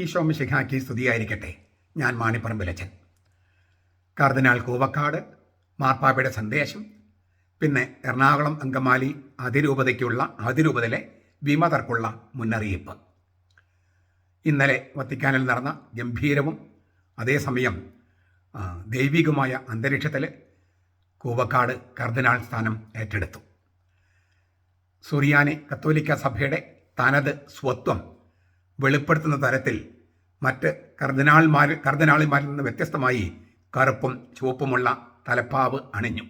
ഈശോ മിശിഹാക്കി സ്തുതിയായിരിക്കട്ടെ. ഞാൻ മാണിപ്പറമ്പിലച്ചൻ. കർദിനാൾ കൂവക്കാട് മാർപ്പാപ്പയുടെ സന്ദേശം പിന്നെ എറണാകുളം അങ്കമാലി അതിരൂപതയ്ക്കുള്ള അതിരൂപതയിലെ വിമതർക്കുള്ള മുന്നറിയിപ്പ്. ഇന്നലെ വത്തിക്കാനിൽ നടന്ന ഗംഭീരവും അതേസമയം ദൈവികമായ അന്തരീക്ഷത്തിൽ കൂവക്കാട് കർദിനാൾ സ്ഥാനം ഏറ്റെടുത്തു. സുറിയാനി കത്തോലിക്ക സഭയുടെ തനത് സ്വത്വം വെളിപ്പെടുത്തുന്ന തരത്തിൽ മറ്റ് കർദിനാൾമാർ കർദിനാളിമാരിൽ നിന്ന് വ്യത്യസ്തമായി കറുപ്പും ചുവപ്പുമുള്ള തലപ്പാവ് അണിഞ്ഞു.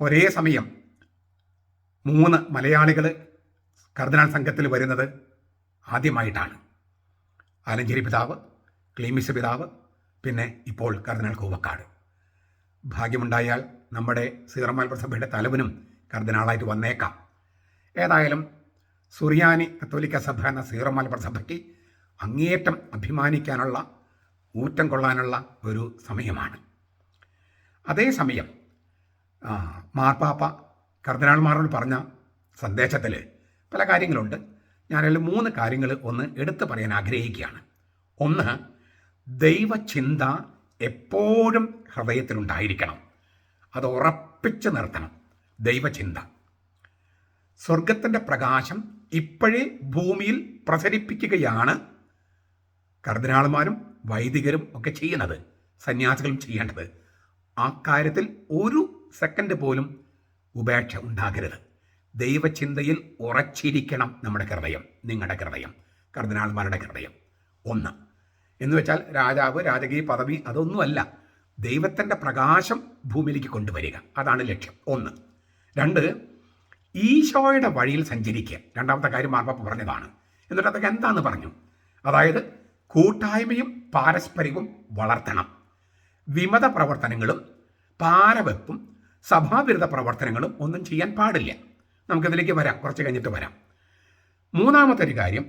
ഒരേ സമയം മൂന്ന് മലയാളികൾ കർദിനാൾ സംഘത്തിൽ വരുന്നത് ആദ്യമായിട്ടാണ്. ആലഞ്ചേരി പിതാവ് ക്ലീമിസ് പിതാവ് പിന്നെ ഇപ്പോൾ കർദിനാൾ കൂവക്കാട്. ഭാഗ്യമുണ്ടായാൽ നമ്മുടെ സീറമാൽ സഭയുടെ തലവനും കർദിനാളായിട്ട് വന്നേക്കാം. ഏതായാലും സുറിയാനി കത്തോലിക്ക സഭ എന്ന മലബാർ സഭയ്ക്ക് അങ്ങേയറ്റം അഭിമാനിക്കാനുള്ള ഊറ്റം കൊള്ളാനുള്ള ഒരു സമയമാണ്. അതേസമയം മാർപ്പാപ്പ കർദിനാൾമാരോട് പറഞ്ഞ സന്ദേശത്തിൽ പല കാര്യങ്ങളുണ്ട്. ഞാനതിൽ മൂന്ന് കാര്യങ്ങൾ ഒന്ന് എടുത്തു പറയാൻ ആഗ്രഹിക്കുകയാണ്. ഒന്ന് ദൈവചിന്ത എപ്പോഴും ഹൃദയത്തിലുണ്ടായിരിക്കണം. അത് ഉറപ്പിച്ചു നിർത്തണം. ദൈവചിന്ത. സ്വർഗത്തിന്റെ പ്രകാശം ഇപ്പോഴേ ഭൂമിയിൽ പ്രസരിപ്പിക്കുകയാണ് കർദിനാളന്മാരും വൈദികരും ഒക്കെ ചെയ്യുന്നത് സന്യാസികളും ചെയ്യേണ്ടത്. ആ കാര്യത്തിൽ ഒരു സെക്കൻഡ് പോലും ഉപേക്ഷ ഉണ്ടാകരുത്. ദൈവചിന്തയിൽ ഉറച്ചിരിക്കണം നമ്മുടെ ഹൃദയം നിങ്ങളുടെ ഹൃദയം കർദിനാൾമാരുടെ ഹൃദയം. ഒന്ന്. എന്ന് വെച്ചാൽ രാജാവ് രാജകീയ പദവി അതൊന്നുമല്ല. ദൈവത്തിന്റെ പ്രകാശം ഭൂമിയിലേക്ക് കൊണ്ടുവരിക. അതാണ് ലക്ഷ്യം. ഒന്ന്. രണ്ട് ഈശോയുടെ വഴിയിൽ സഞ്ചരിക്കുക രണ്ടാമത്തെ കാര്യം മാർപ്പാപ്പ പറഞ്ഞതാണ്. എന്നിട്ട് അതൊക്കെ എന്താന്ന് പറഞ്ഞു? അതായത് കൂട്ടായ്മയും പാരസ്പര്യവും വളർത്തണം. വിമത പ്രവർത്തനങ്ങളും പാരവെപ്പും സഭാവിരുദ്ധ പ്രവർത്തനങ്ങളും ഒന്നും ചെയ്യാൻ പാടില്ല. നമുക്കിതിലേക്ക് വരാം. കുറച്ച് കഴിഞ്ഞിട്ട് വരാം. മൂന്നാമത്തെ ഒരു കാര്യം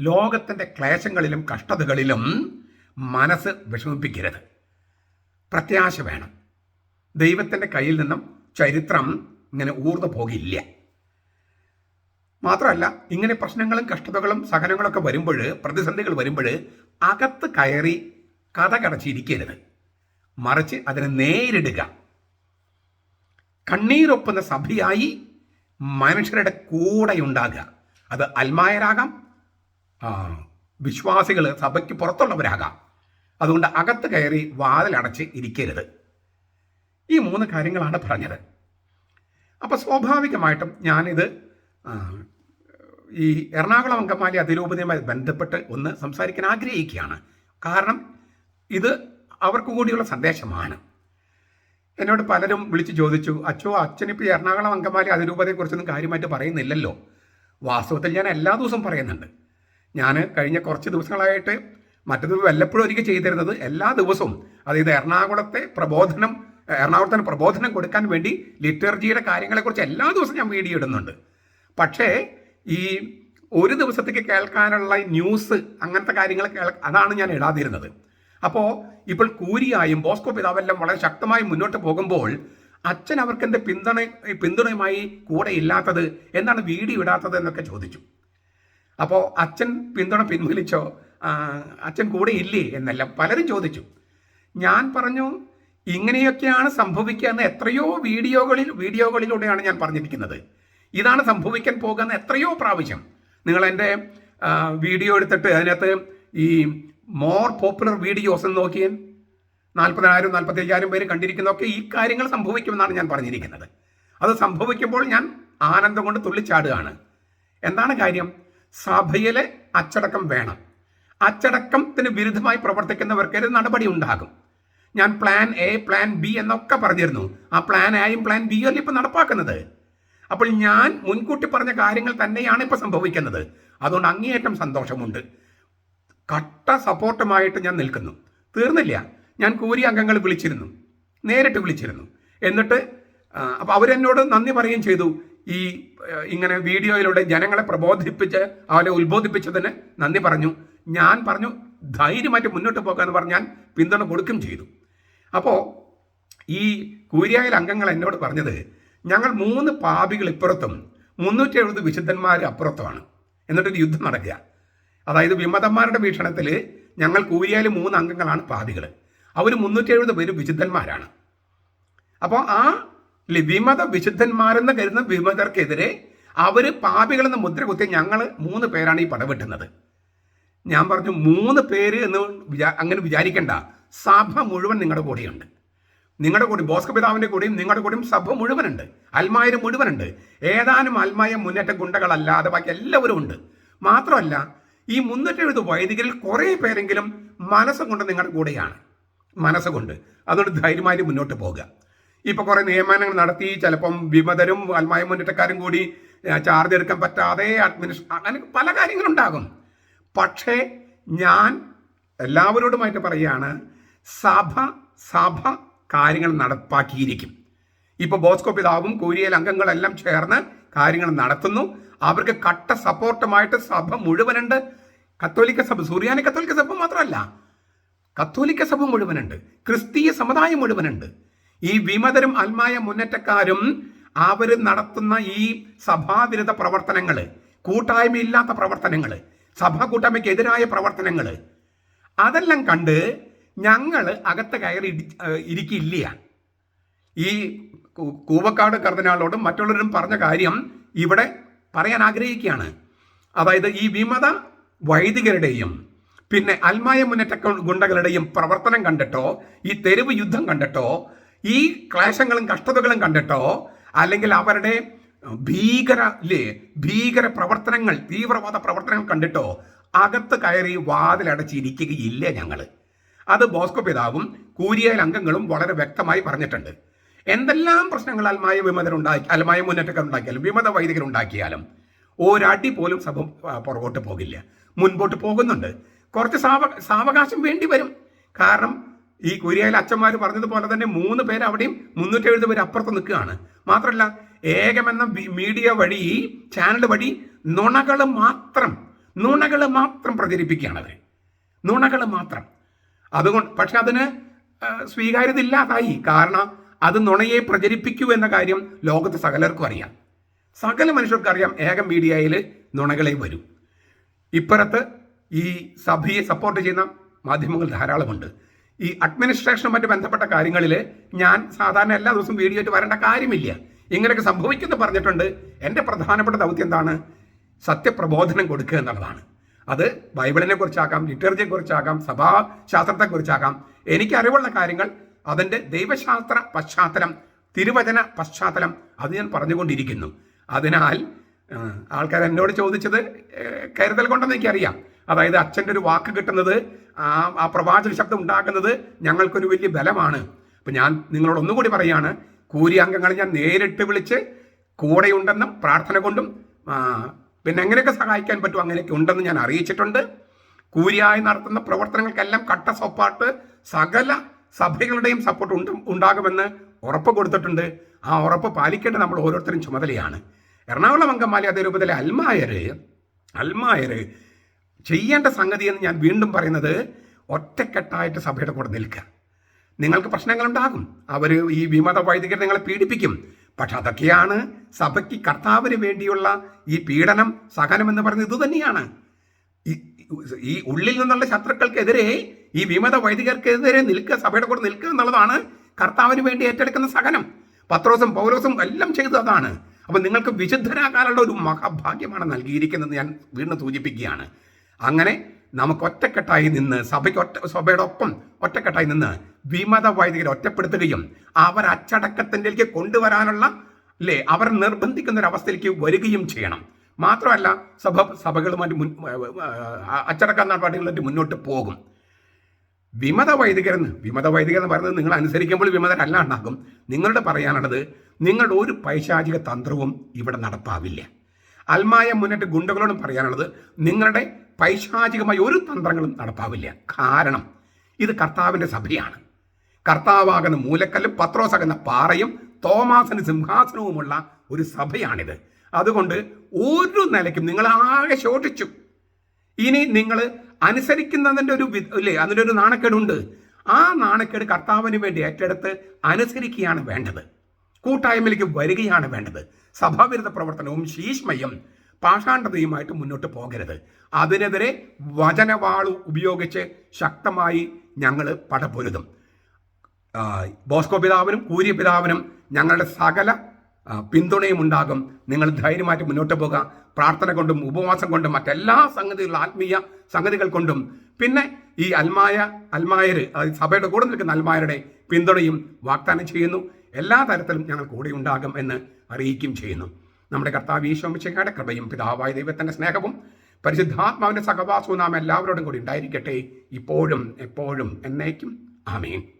ലോകത്തിന്റെ ക്ലേശങ്ങളിലും കഷ്ടതകളിലും മനസ്സ് വിഷമിപ്പിക്കരുത്. പ്രത്യാശ വേണം. ദൈവത്തിന്റെ കയ്യിൽ നിന്നും ചരിത്രം ഇങ്ങനെ ഊർന്നു പോകില്ല. മാത്രമല്ല ഇങ്ങനെ പ്രശ്നങ്ങളും കഷ്ടതകളും സഹനങ്ങളൊക്കെ വരുമ്പോൾ പ്രതിസന്ധികൾ വരുമ്പോൾ അകത്ത് കയറി കഥ കടച്ചിരിക്കരുത്. മറിച്ച് അതിനെ നേരിടുക. കണ്ണീരൊപ്പുന്ന സഭയായി മനുഷ്യരുടെ കൂടെയുണ്ടാകുക. അത് അൽമായരാകാം. വിശ്വാസികൾ സഭയ്ക്ക് പുറത്തുള്ളവരാകാം. അതുകൊണ്ട് അകത്ത് കയറി വാതിലടച്ച് ഇരിക്കരുത്. ഈ മൂന്ന് കാര്യങ്ങളാണ് പറഞ്ഞത്. അപ്പോൾ സ്വാഭാവികമായിട്ടും ഞാനിത് ഈ എറണാകുളം അങ്കമാലി അതിരൂപതയുമായി ബന്ധപ്പെട്ട് ഒന്ന് സംസാരിക്കാൻ ആഗ്രഹിക്കുകയാണ്. കാരണം ഇത് അവർക്ക് കൂടിയുള്ള സന്ദേശമാണ്. എന്നോട് പലരും വിളിച്ച് ചോദിച്ചു അച്ഛോ അച്ഛനിപ്പോൾ എറണാകുളം അങ്കമാലി അതിരൂപതയെക്കുറിച്ചൊന്നും കാര്യമായിട്ട് പറയുന്നില്ലല്ലോ? വാസ്തവത്തിൽ ഞാൻ എല്ലാ ദിവസവും പറയുന്നുണ്ട്. ഞാൻ കഴിഞ്ഞ കുറച്ച് ദിവസങ്ങളായിട്ട് മറ്റത് വല്ലപ്പോഴും ഒരിക്കൽ ചെയ്തിരുന്നത് എല്ലാ ദിവസവും അതായത് എറണാകുളത്തെ പ്രബോധനം എറണാകുളത്തിന് പ്രബോധനം കൊടുക്കാൻ വേണ്ടി ലിറ്റർജിയുടെ കാര്യങ്ങളെക്കുറിച്ച് എല്ലാ ദിവസവും ഞാൻ വീഡിയോ ഇടുന്നുണ്ട്. പക്ഷേ ഈ ഒരു ദിവസത്തേക്ക് കേൾക്കാനുള്ള ന്യൂസ് അങ്ങനത്തെ കാര്യങ്ങൾ അതാണ് ഞാൻ ഇടാതിരുന്നത്. അപ്പോൾ ഇപ്പോൾ കൂരിയായും ബോസ്കോ പിതാവെല്ലാം വളരെ ശക്തമായി മുന്നോട്ട് പോകുമ്പോൾ അച്ഛൻ അവർക്ക് എന്റെ പിന്തുണ പിന്തുണയുമായി കൂടെ ഇല്ലാത്തത് എന്താണ് വീഡിയോ ഇടാത്തത് എന്നൊക്കെ ചോദിച്ചു. അപ്പോൾ അച്ഛൻ പിന്തുണ പിൻവലിച്ചോ? അച്ഛൻ കൂടെ ഇല്ലേ എന്നെല്ലാം പലരും ചോദിച്ചു. ഞാൻ പറഞ്ഞു ഇങ്ങനെയൊക്കെയാണ് സംഭവിക്കുക എന്ന് എത്രയോ വീഡിയോകളിൽ വീഡിയോകളിലൂടെയാണ് ഞാൻ പറഞ്ഞിരിക്കുന്നത്. ഇതാണ് സംഭവിക്കാൻ പോകുന്ന എത്രയോ പ്രാവശ്യം. നിങ്ങൾ എന്റെ വീഡിയോ എടുത്തിട്ട് അതിനകത്ത് ഈ മോർ പോപ്പുലർ വീഡിയോസ് എന്ന് നോക്കിയാൽ നാൽപ്പതിനായിരം നാൽപ്പത്തി അയ്യായിരം പേര് കണ്ടിരിക്കുന്നതൊക്കെ ഈ കാര്യങ്ങൾ സംഭവിക്കുമെന്നാണ് ഞാൻ പറഞ്ഞിരിക്കുന്നത്. അത് സംഭവിക്കുമ്പോൾ ഞാൻ ആനന്ദം കൊണ്ട് തുള്ളിച്ചാടുകയാണ്. എന്താണ് കാര്യം? സഭയിലെ അച്ചടക്കം വേണം. അച്ചടക്കത്തിന് വിരുദ്ധമായി പ്രവർത്തിക്കുന്നവർക്കൊരു നടപടി ഉണ്ടാകും. ഞാൻ പ്ലാൻ എ പ്ലാൻ ബി എന്നൊക്കെ പറഞ്ഞിരുന്നു. ആ പ്ലാൻ എയും പ്ലാൻ ബി അല്ല ഇപ്പം നടപ്പാക്കുന്നത്? അപ്പോൾ ഞാൻ മുൻകൂട്ടി പറഞ്ഞ കാര്യങ്ങൾ തന്നെയാണ് ഇപ്പോൾ സംഭവിക്കുന്നത്. അതുകൊണ്ട് അങ്ങേയറ്റം സന്തോഷമുണ്ട്. കട്ട സപ്പോർട്ടുമായിട്ട് ഞാൻ നിൽക്കുന്നു. തീർന്നില്ല. ഞാൻ കൂരി അംഗങ്ങൾ വിളിച്ചിരുന്നു. നേരിട്ട് വിളിച്ചിരുന്നു. എന്നിട്ട് അപ്പോൾ അവരെന്നോട് നന്ദി പറയുകയും ചെയ്തു. ഈ ഇങ്ങനെ വീഡിയോയിലൂടെ ജനങ്ങളെ പ്രബോധിപ്പിച്ച് അവരെ ഉത്ബോധിപ്പിച്ചതിന് നന്ദി പറഞ്ഞു. ഞാൻ പറഞ്ഞു ധൈര്യമായിട്ട് മുന്നോട്ട് പോകാമെന്ന് പറഞ്ഞാൽ പിന്തുണ കൊടുക്കുകയും ചെയ്തു. അപ്പോൾ ഈ കൂരിയായിൽ അംഗങ്ങൾ എന്നോട് പറഞ്ഞത് ഞങ്ങൾ മൂന്ന് പാപികൾ ഇപ്പുറത്തും മുന്നൂറ്റി എഴുപത് വിശുദ്ധന്മാർ അപ്പുറത്തുമാണ്. എന്നിട്ടൊരു യുദ്ധം നടക്കുക. അതായത് വിമതന്മാരുടെ വീക്ഷണത്തിൽ ഞങ്ങൾ കൂരിയാൽ മൂന്ന് അംഗങ്ങളാണ് പാപികൾ അവർ മുന്നൂറ്റി എഴുപത് പേര് വിശുദ്ധന്മാരാണ്. അപ്പോൾ ആ വിമത വിശുദ്ധന്മാരെന്ന് കരുതുന്ന വിമതർക്കെതിരെ അവർ പാപികളെന്ന് മുദ്ര കുത്തി ഞങ്ങൾ മൂന്ന് പേരാണ് ഈ പടവെട്ടുന്നത്. ഞാൻ പറഞ്ഞു മൂന്ന് പേര് എന്ന് അങ്ങനെ വിചാരിക്കേണ്ട. സഭ മുഴുവൻ നിങ്ങളുടെ കൂടെയുണ്ട്. നിങ്ങളുടെ കൂടി ബോസ്ക പിതാവിന്റെ കൂടെയും നിങ്ങളുടെ കൂടെയും സഭ മുഴുവനുണ്ട്. അൽമായര് മുഴുവനുണ്ട്. ഏതാനും അൽമായ മുന്നേറ്റ ഗുണ്ടകളല്ലാതെ ബാക്കി എല്ലാവരും ഉണ്ട്. മാത്രമല്ല ഈ മുന്നൂറ്റി എഴുപത് വൈദികരിൽ കുറേ പേരെങ്കിലും മനസ്സുകൊണ്ട് നിങ്ങളുടെ കൂടെയാണ്. മനസ്സുകൊണ്ട്. അതുകൊണ്ട് ധൈര്യമായി മുന്നോട്ട് പോകുക ഇപ്പോൾ കുറേ നിയമനങ്ങൾ നടത്തി ചിലപ്പം വിമതരും അൽമായ മുന്നേറ്റക്കാരും കൂടി ചാർജ് എടുക്കാൻ പറ്റാതെ അഡ്മിനിസ്ട്രേഷൻ അങ്ങനെ പല കാര്യങ്ങളുണ്ടാകും. പക്ഷേ ഞാൻ എല്ലാവരോടുമായിട്ട് പറയുകയാണ് സഭ സഭ കാര്യങ്ങൾ നടപ്പാക്കിയിരിക്കും. ഇപ്പൊ ബോസ്കോ പിതാവും കൂരിയൽ അംഗങ്ങളെല്ലാം ചേർന്ന് കാര്യങ്ങൾ നടത്തുന്നു. അവർക്ക് കട്ട സപ്പോർട്ടുമായിട്ട് സഭ മുഴുവനുണ്ട്. കത്തോലിക്ക സഭ സൂര്യാനി കത്തോലിക്ക സഭ മാത്രമല്ല കത്തോലിക്ക സഭ മുഴുവനുണ്ട്. ക്രിസ്തീയ സമുദായം മുഴുവനുണ്ട്. ഈ വിമതരും അൽമായ മുന്നേറ്റക്കാരും അവർ നടത്തുന്ന ഈ സഭാവിരുദ്ധ പ്രവർത്തനങ്ങൾ കൂട്ടായ്മയില്ലാത്ത പ്രവർത്തനങ്ങൾ സഭാ കൂട്ടായ്മയ്ക്ക് എതിരായ പ്രവർത്തനങ്ങൾ അതെല്ലാം കണ്ട് ഞങ്ങൾ അകത്ത് കയറി ഇരിക്കില്ല. ഈ കൂവക്കാട് കർദിനാളോടും മറ്റുള്ളവരും പറഞ്ഞ കാര്യം ഇവിടെ പറയാൻ ആഗ്രഹിക്കുകയാണ്. അതായത് ഈ വിമത വൈദികരുടെയും പിന്നെ അൽമായ മുന്നേറ്റ ഗുണ്ടകളുടെയും പ്രവർത്തനം കണ്ടിട്ടോ ഈ തെരുവ് യുദ്ധം കണ്ടിട്ടോ ഈ ക്ലേശങ്ങളും കഷ്ടതകളും കണ്ടിട്ടോ അല്ലെങ്കിൽ അവരുടെ ഭീകര അല്ലേ ഭീകര പ്രവർത്തനങ്ങൾ തീവ്രവാദ പ്രവർത്തനങ്ങൾ കണ്ടിട്ടോ അകത്ത് കയറി വാതിലടച്ചിരിക്കുകയില്ല ഞങ്ങൾ അത് ബോസ്കോ പിതാവും കൂരിയൽ അംഗങ്ങളും വളരെ വ്യക്തമായി പറഞ്ഞിട്ടുണ്ട്. എന്തെല്ലാം പ്രശ്നങ്ങൾ അൽമായ വിമതരുണ്ടാക്കി അൽമായ മുന്നേറ്റക്കാർ ഉണ്ടാക്കിയാലും വിമത വൈദികർ ഉണ്ടാക്കിയാലും ഒരടി പോലും സഭ പുറകോട്ട് പോകില്ല. മുൻപോട്ട് പോകുന്നുണ്ട്. കുറച്ച് സാവ സാവകാശം വേണ്ടി വരും. കാരണം ഈ കുരിയയിലെ അച്ഛന്മാർ പറഞ്ഞതുപോലെ തന്നെ മൂന്ന് പേര് അവിടെയും മുന്നൂറ്റി എഴുപത് പേര് അപ്പുറത്ത് നിൽക്കുകയാണ്. മാത്രമല്ല ഏകമെന്ന മീഡിയ വഴി ചാനൽ വഴി നുണകൾ മാത്രം നുണകൾ മാത്രം പ്രചരിപ്പിക്കുകയാണ് അവർ നുണകൾ മാത്രം. അതുകൊണ്ട് പക്ഷെ അതിന് സ്വീകാര്യത ഇല്ലാതായി കാരണം അത് നുണയെ പ്രചരിപ്പിക്കൂ എന്ന കാര്യം ലോകത്ത് സകലർക്കും അറിയാം. സകല മനുഷ്യർക്കും അറിയാം ഏക മീഡിയയിൽ നുണകളെ വരും. ഇപ്പുറത്ത് ഈ സഭയെ സപ്പോർട്ട് ചെയ്യുന്ന മാധ്യമങ്ങൾ ധാരാളമുണ്ട്. ഈ അഡ്മിനിസ്ട്രേഷനുമായിട്ട് ബന്ധപ്പെട്ട കാര്യങ്ങളിൽ ഞാൻ സാധാരണ എല്ലാ ദിവസവും വീഡിയോ ആയിട്ട് വരേണ്ട കാര്യമില്ല. ഇങ്ങനെയൊക്കെ സംഭവിക്കുന്നു പറഞ്ഞിട്ടുണ്ട്. എന്റെ പ്രധാനപ്പെട്ട ദൗത്യം എന്താണ്? സത്യപ്രബോധനം കൊടുക്കുക എന്നുള്ളതാണ്. അത് ബൈബിളിനെ കുറിച്ചാക്കാം ലിറ്ററേച്ചറെ കുറിച്ചാക്കാം സഭാശാസ്ത്രത്തെ കുറിച്ചാക്കാം എനിക്ക് അറിവുള്ള കാര്യങ്ങൾ അതിന്റെ ദൈവശാസ്ത്ര പശ്ചാത്തലം തിരുവചന പശ്ചാത്തലം അത് ഞാൻ പറഞ്ഞുകൊണ്ടിരിക്കുന്നു. അതിനാൽ ആൾക്കാർ എന്നോട് ചോദിച്ചത് കരുതൽ കൊണ്ടെന്ന് എനിക്കറിയാം. അതായത് അച്ഛന്റെ ഒരു വാക്ക് കിട്ടുന്നത് ആ പ്രവാചക ശബ്ദം ഉണ്ടാക്കുന്നത് ഞങ്ങൾക്കൊരു വലിയ ബലമാണ്. അപ്പം ഞാൻ നിങ്ങളോട് ഒന്നുകൂടി പറയാണ് കൂരിയാംഗങ്ങളെ ഞാൻ നേരിട്ട് വിളിച്ച് കൂടെയുണ്ടെന്നും പ്രാർത്ഥന കൊണ്ടും പിന്നെ എങ്ങനെയൊക്കെ സഹായിക്കാൻ പറ്റും? അങ്ങനെയൊക്കെ ഉണ്ടെന്ന് ഞാൻ അറിയിച്ചിട്ടുണ്ട്. കൂരിയായി നടത്തുന്ന പ്രവർത്തനങ്ങൾക്കെല്ലാം കട്ട സൊപ്പാട്ട് സകല സഭകളുടെയും സപ്പോർട്ട് ഉണ്ട് ഉണ്ടാകുമെന്ന് ഉറപ്പ് കൊടുത്തിട്ടുണ്ട്. ആ ഉറപ്പ് പാലിക്കേണ്ട നമ്മൾ ഓരോരുത്തരും ചുമതലയാണ്. എറണാകുളം അങ്കമാലി അതിരൂപത്തിലെ അൽമായര് അൽമായര് ചെയ്യേണ്ട സംഗതി എന്ന് ഞാൻ വീണ്ടും പറയുന്നത് ഒറ്റക്കെട്ടായിട്ട് സഭയുടെ കൂടെ നിൽക്കുക. നിങ്ങൾക്ക് പ്രശ്നങ്ങളുണ്ടാകും. അവർ ഈ വിമത വൈദികർ നിങ്ങളെ പീഡിപ്പിക്കും. പക്ഷെ അതൊക്കെയാണ് സഭയ്ക്ക് കർത്താവിന് വേണ്ടിയുള്ള ഈ പീഡനം സഹനമെന്ന് പറയുന്നത് ഇത് തന്നെയാണ് ഈ- ഉള്ളിൽ നിന്നുള്ള ശത്രുക്കൾക്കെതിരെ ഈ വിമത വൈദികർക്കെതിരെ നിൽക്കുക സഭയുടെ കൂടെ നിൽക്കുക എന്നുള്ളതാണ് കർത്താവിന് വേണ്ടി ഏറ്റെടുക്കുന്ന സഹനം. പത്രോസും പൗലോസും എല്ലാം ചെയ്തു അതാണ്. അപ്പം നിങ്ങൾക്ക് വിശുദ്ധരാകാനുള്ള ഒരു മഹാഭാഗ്യമാണ് നൽകിയിരിക്കുന്നത് ഞാൻ വീണ്ടും സൂചിപ്പിക്കുകയാണ്. അങ്ങനെ നമുക്ക് ഒറ്റക്കെട്ടായി നിന്ന് സഭയ്ക്ക് ഒറ്റ സഭയുടെ ഒപ്പം ഒറ്റക്കെട്ടായി നിന്ന് വിമത വൈദികരെ ഒറ്റപ്പെടുത്തുകയും അവർ അച്ചടക്കത്തിന്റെലേക്ക് കൊണ്ടുവരാനുള്ള അല്ലേ അവർ നിർബന്ധിക്കുന്ന ഒരു അവസ്ഥയിലേക്ക് വരികയും ചെയ്യണം. മാത്രമല്ല സഭ സഭകളുമായിട്ട് മുൻ അച്ചടക്ക നടപടികളുമായിട്ട് മുന്നോട്ട് പോകും. വിമത വൈദികരെന്ന് വിമത വൈദികർ എന്ന് പറയുന്നത് നിങ്ങൾ അനുസരിക്കുമ്പോൾ വിമതരല്ല ഉണ്ടാക്കും നിങ്ങളുടെ പറയാനുള്ളത് നിങ്ങളുടെ ഒരു പൈശാചിക തന്ത്രവും ഇവിടെ നടപ്പാവില്ല. അൽമായ മുന്നിട്ട് ഗുണ്ടകളോടും പറയാനുള്ളത് നിങ്ങളുടെ പൈശാചികമായ ഒരു തന്ത്രങ്ങളും നടപ്പാവില്ല. കാരണം ഇത് കർത്താവിന്റെ സഭയാണ്. കർത്താവാകുന്ന മൂലക്കല്ലും പത്രോസാകുന്ന പാറയും തോമാസിന് സിംഹാസനവുമുള്ള ഒരു സഭയാണിത്. അതുകൊണ്ട് ഒരു നിലയ്ക്കും നിങ്ങൾ ആകെ ശോഷിച്ചു. ഇനി നിങ്ങൾ അനുസരിക്കുന്നതിന്റെ ഒരു ഇല്ലേ അതിന്റെ ഒരു നാണക്കേടുണ്ട്. ആ നാണക്കേട് കർത്താവിന് വേണ്ടി ഏറ്റെടുത്ത് അനുസരിക്കുകയാണ് വേണ്ടത്. കൂട്ടായ്മയിലേക്ക് വരികയാണ് വേണ്ടത്. സഭാവിരുദ്ധ പ്രവർത്തനവും ശീഷ്മയും പാഷാണ്ഡതയുമായിട്ട് മുന്നോട്ട് പോകരുത്. അതിനെതിരെ വചനവാളു ഉപയോഗിച്ച് ശക്തമായി ഞങ്ങൾ പടപൊരുതും. ബോസ്കോ പിതാവിനും കൂരി പിതാവിനും ഞങ്ങളുടെ സകല പിന്തുണയും ഉണ്ടാകും. നിങ്ങൾ ധൈര്യമായിട്ട് മുന്നോട്ട് പോകുക പ്രാർത്ഥന കൊണ്ടും ഉപവാസം കൊണ്ടും മറ്റെല്ലാ സംഗതികളും ആത്മീയ സംഗതികൾ കൊണ്ടും. പിന്നെ ഈ അൽമായ അൽമായർ അതായത് സഭയുടെ കൂടെ നിൽക്കുന്ന അൽമായരുടെ പിന്തുണയും വാഗ്ദാനം ചെയ്യുന്നു. എല്ലാ തരത്തിലും ഞങ്ങൾ കൂടെ ഉണ്ടാകും എന്ന് അറിയിക്കുകയും ചെയ്യുന്നു. നമ്മുടെ കർത്താവ് ഈശോമിശയുടെ കൃപയും പിതാവായ ദൈവത്തിന്റെ സ്നേഹവും പരിശുദ്ധാത്മാവിന്റെ സഹവാസവും നാം എല്ലാവരോടും കൂടി ഉണ്ടായിരിക്കട്ടെ. ഇപ്പോഴും എപ്പോഴും എന്നേക്കും. ആമീൻ.